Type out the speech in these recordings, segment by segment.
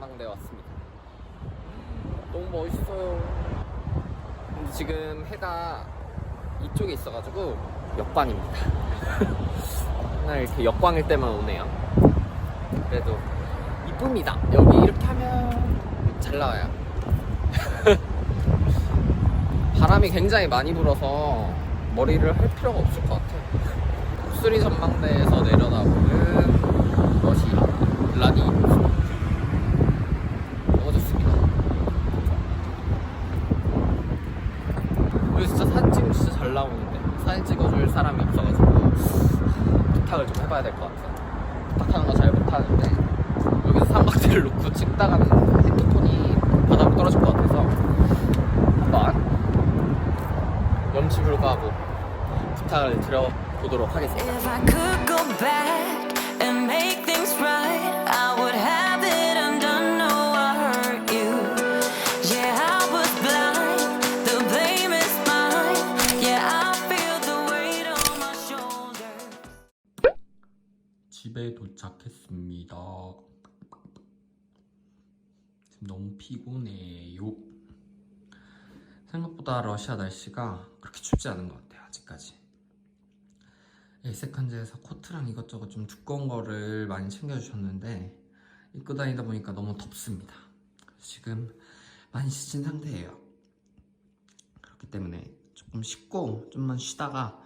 전망대에 왔습니다. 너무 멋있어요. 근데 지금 해가 이쪽에 있어가지고 역광입니다. 맨날 이렇게 역광일 때만 오네요. 그래도 이쁩니다. 여기 이렇게 하면 잘 나와요. 바람이 굉장히 많이 불어서 머리를 할 필요가 없을 것 같아요. 수리 전망대에서 내려다보는 것이 라디 너무 좋습니다. 여기 진짜 사진 나오는데 사진 찍어줄 사람이 없어가지고 부탁을 좀 해봐야 될 것 같아요. 부탁하는 거 잘 못하는데 여기서 삼각대를 놓고 찍다가는 핸드폰이 바닥으로 떨어질 것 같아서 한번 염치 불구하고 부탁을 드려보도록 하겠습니다. 너무 피곤해요. 생각보다 러시아 날씨가 그렇게 춥지 않은 것 같아요, 아직까지. 에이세컨즈에서 코트랑 이것저것 좀 두꺼운 거를 많이 챙겨주셨는데 입고 다니다 보니까 너무 덥습니다. 지금 많이 지친 상태예요. 그렇기 때문에 조금 씻고 좀만 쉬다가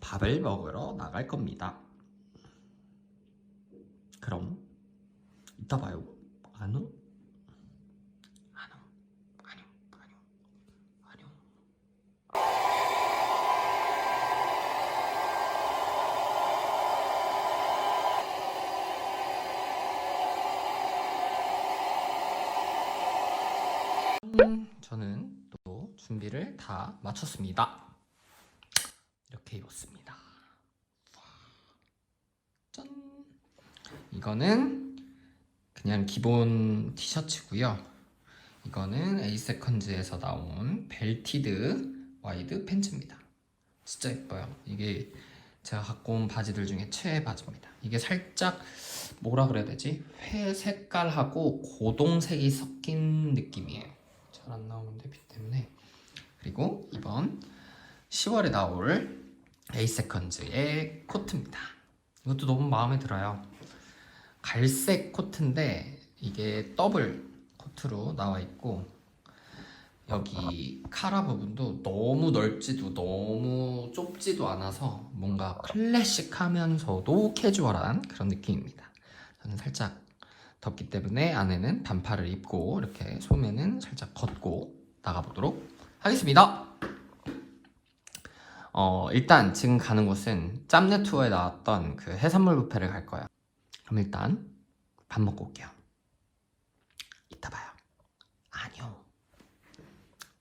밥을 먹으러 나갈 겁니다. 그럼 이따 봐요. 안녕? 안녕? 안녕? 안녕? 음, 저는 또 준비를 다 마쳤습니다. 이렇게 입었습니다. 짠! 이거는 그냥 기본 티셔츠고요. 이거는 에이세컨즈에서 나온 벨티드 와이드 팬츠입니다. 진짜 예뻐요. 이게 제가 갖고 온 바지들 중에 최애 바지입니다. 이게 살짝 뭐라 그래야 되지? 회 색깔하고 고동색이 섞인 느낌이에요. 잘 안 나오는데 빛 때문에. 그리고 이번 10월에 나올 에이세컨즈의 코트입니다. 이것도 너무 마음에 들어요. 갈색 코트인데 이게 더블 코트로 나와 있고 여기 카라 부분도 너무 넓지도 너무 좁지도 않아서 뭔가 클래식하면서도 캐주얼한 그런 느낌입니다. 저는 살짝 덥기 때문에 안에는 반팔을 입고 이렇게 소매는 살짝 걷고 나가보도록 하겠습니다. 어, 일단 지금 가는 곳은 짬내 투어에 나왔던 그 해산물 뷔페를 갈 거예요. 그럼 일단 밥 먹고 올게요. 이따 봐요. 안녕.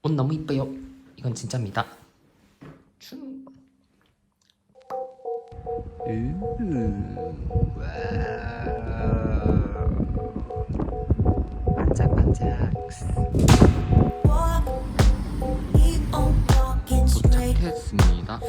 옷 너무 이뻐요. 이건 진짜입니다. 춘. 반짝반짝. 도착했습니다.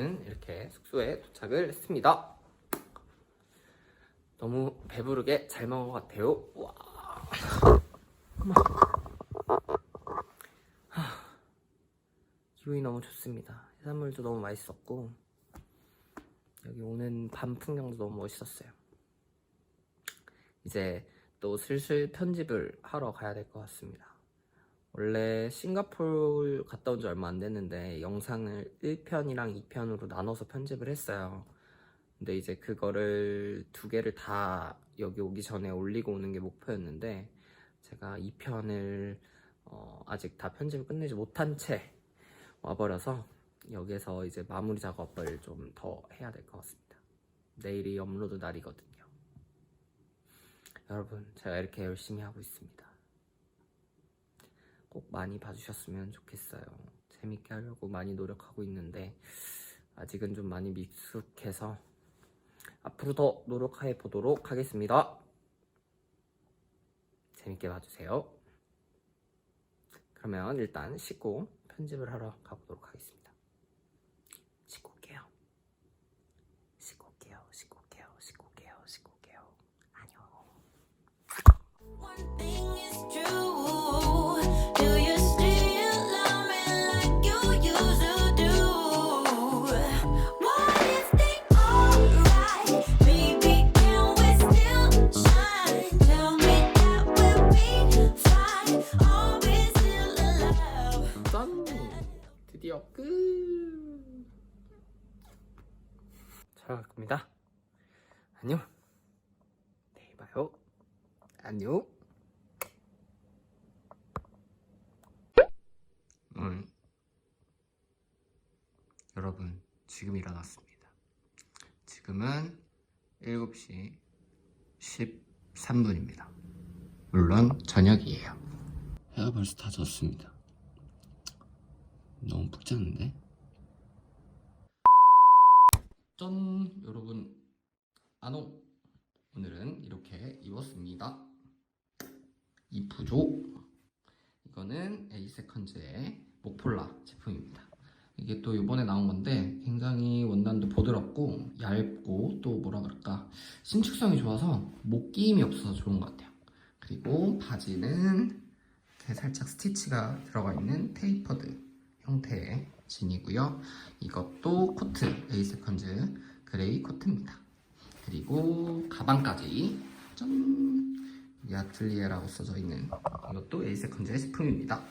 저는 이렇게 숙소에 도착을 했습니다. 너무 배부르게 잘 먹은 것 같아요. 와. 기분이 너무 좋습니다. 해산물도 너무 맛있었고 여기 오는 밤 풍경도 너무 멋있었어요. 이제 또 슬슬 편집을 하러 가야 될 것 같습니다. 원래 싱가포르 갔다 온 지 얼마 안 됐는데 영상을 1편이랑 2편으로 나눠서 편집을 했어요. 근데 이제 그거를 두 개를 다 여기 오기 전에 올리고 오는 게 목표였는데 제가 2편을 어, 아직 다 편집을 끝내지 못한 채 와버려서 여기서 이제 마무리 작업을 좀 더 해야 될 것 같습니다. 내일이 업로드 날이거든요. 여러분, 제가 이렇게 열심히 하고 있습니다. 꼭 많이 봐주셨으면 좋겠어요. 재밌게 하려고 많이 노력하고 있는데, 아직은 좀 많이 미숙해서, 앞으로 더 노력해 보도록 하겠습니다. 재밌게 봐주세요. 그러면 일단 씻고 편집을 하러 가보도록 하겠습니다. 씻고 올게요. 씻고 올게요. 씻고 올게요. 씻고 올게요. 씻고 올게요. 안녕. 잘 겁니다. 안녕. 내일 봐요. 안녕. 음. 여러분, 지금 일어났습니다. 지금은 7시 13분입니다. 물론 저녁이에요. 해가 벌써 다 졌습니다. 너무 푹 잤는데? 짠! 여러분, 안녕! 오늘은 이렇게 입었습니다. 이쁘죠? 이거는 에이세컨즈의 목폴라 제품입니다. 이게 또 이번에 나온 건데 굉장히 원단도 부드럽고 얇고 또 뭐라 그럴까 신축성이 좋아서 목 끼임이 없어서 좋은 것 같아요. 그리고 바지는 이렇게 살짝 스티치가 들어가 있는 테이퍼드 형태의 진이고요. 이것도 코트 에이세컨즈 그레이 코트입니다. 그리고 가방까지 짠! 여기 아틀리에라고 써져 있는 이것도 에이세컨즈의 제품입니다.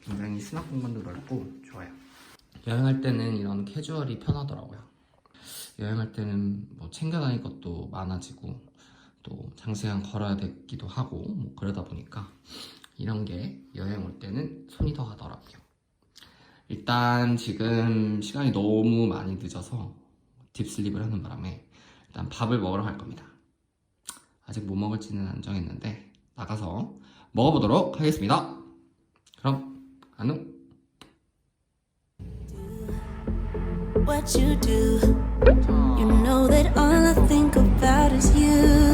굉장히 수납 공간도 넓고 좋아요. 여행할 때는 이런 캐주얼이 편하더라고요. 여행할 때는 뭐 챙겨 다닐 것도 많아지고 또 장시간 걸어야 되기도 하고 뭐 그러다 보니까 이런 게 여행 올 때는 손이 더 가더라고요. 일단 지금 시간이 너무 많이 늦어서 딥슬립을 하는 바람에 일단 밥을 먹으러 갈 겁니다. 아직 뭐 먹을지는 안 정했는데 나가서 먹어보도록 하겠습니다. 그럼 안녕. What you do, you know that all I think about is you.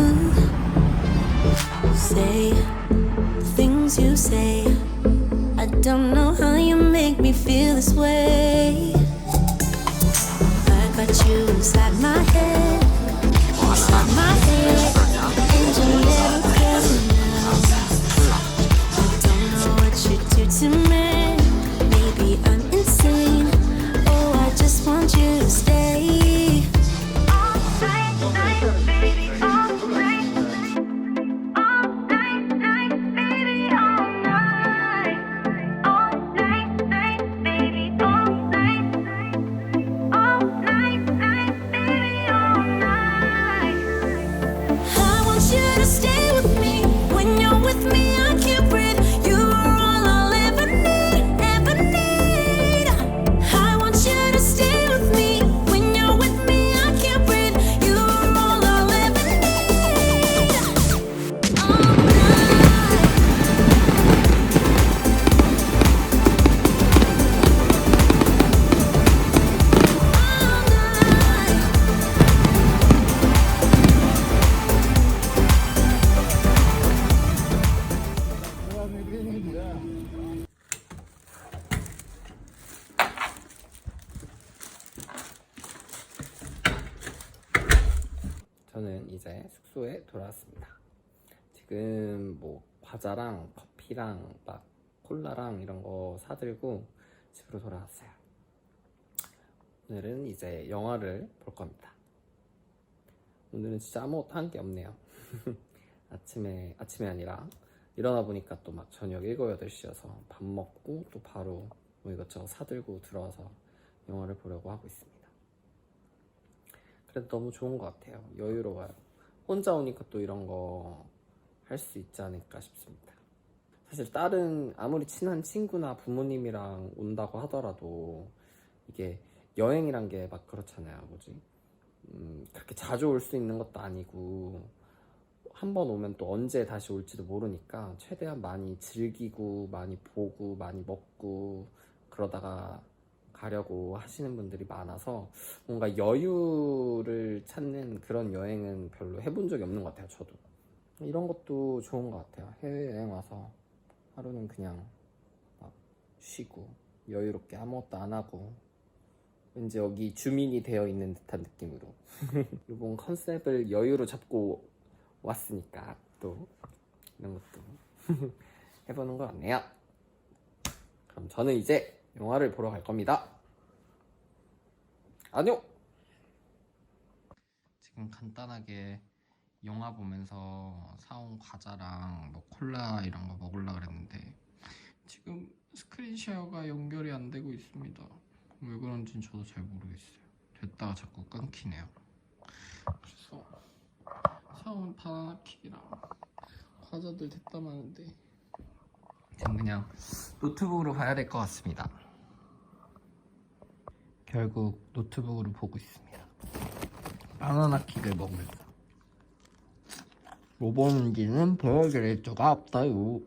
지금 뭐 과자랑 커피랑 막 콜라랑 이런 거 사들고 집으로 돌아왔어요. 오늘은 이제 영화를 볼 겁니다. 오늘은 진짜 아무것도 한 게 없네요. 아침에 아침이 아니라 일어나 보니까 또 막 저녁 7, 8시여서 밥 먹고 또 바로 뭐 이것저것 사들고 들어와서 영화를 보려고 하고 있습니다. 그래도 너무 좋은 것 같아요. 여유로워요. 혼자 오니까 또 이런 거 할 수 있지 않을까 싶습니다. 사실 다른 아무리 친한 친구나 부모님이랑 온다고 하더라도 이게 여행이란 게 막 그렇잖아요. 뭐지? 음, 그렇게 자주 올 수 있는 것도 아니고 한 번 오면 또 언제 다시 올지도 모르니까 최대한 많이 즐기고 많이 보고 많이 먹고 그러다가 가려고 하시는 분들이 많아서 뭔가 여유를 찾는 그런 여행은 별로 해본 적이 없는 것 같아요. 저도 이런 것도 좋은 것 같아요. 해외 여행 와서 하루는 그냥 막 쉬고 여유롭게 아무것도 안 하고 왠지 여기 주민이 되어 있는 듯한 느낌으로 이번 컨셉을 여유로 잡고 왔으니까 또 이런 것도 해보는 것 같네요. 그럼 저는 이제 영화를 보러 갈 겁니다. 안녕. 지금 간단하게 영화 보면서 사온 과자랑 뭐 콜라 이런 거 먹으려 그랬는데 지금 스크린 쉐어가 연결이 안 되고 있습니다. 왜 그런지는 저도 잘 모르겠어요. 됐다가 자꾸 끊기네요. 그래서 사온 바나나 킥이랑 과자들 됐다 마는데 지금 그냥 노트북으로 봐야 될 것 같습니다. 결국 노트북으로 보고 있습니다. 바나나 킥을 먹으면서 로봇인지는 보여드릴 수가 없어요.